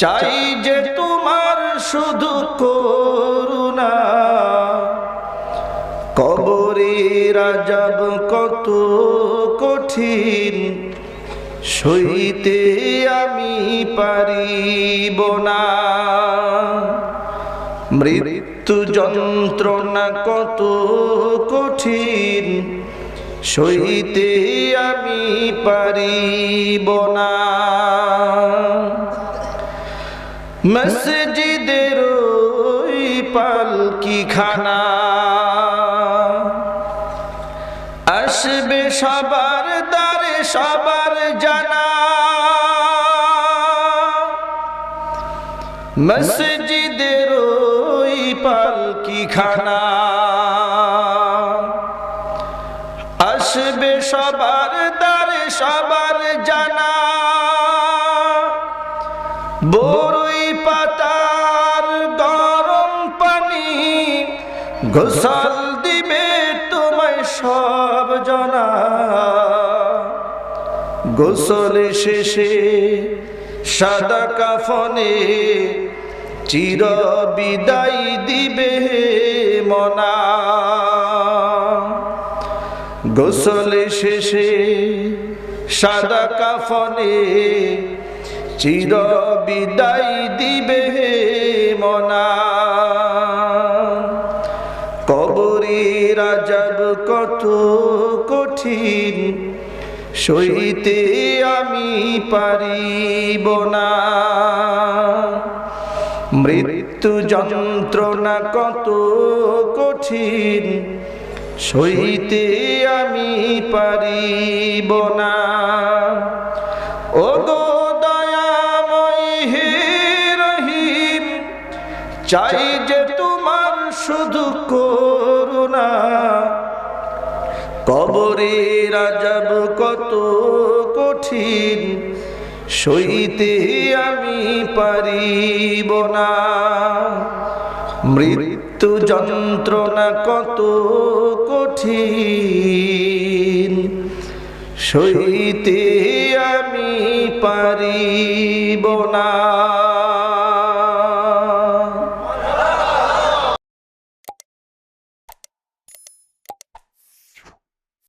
চাই যে তোমার শুধু করুণা। কবরে রাজাব কত কঠিন, সইতে আমি পারিব না। মৃত্যু যন্ত্রণা কত কঠিন, সইতে আমি পারিব না। মসজিদের পালকি খানা আসবে সবার দ্বারে সবার জানা। মসজিদের পালকি খানা আসবে সবার দ্বারে সবার জানা। বড়ই পাতার গরম পানি, গোসল দিবে তোমায় সব জনা। গোসল শেষে সাদা কাফনে চির বিদায় দিবে মনা। গোসল শেষে সাদা কাফনে চির বিদায় দিবে মনা। কবরে রাজাব কত কঠিন, সইতে আমি পারিব না। মৃত্যু যন্ত্রণা কত কঠিন, সইতে আমি পারিব না। ও গো চাই যে তোমার শুধু করুণা। কবরে রাজাব কত কঠিন, সইতে আমি পারিব না। মৃত্যু যন্ত্রণা কত কঠিন, সইতে আমি পারিব না।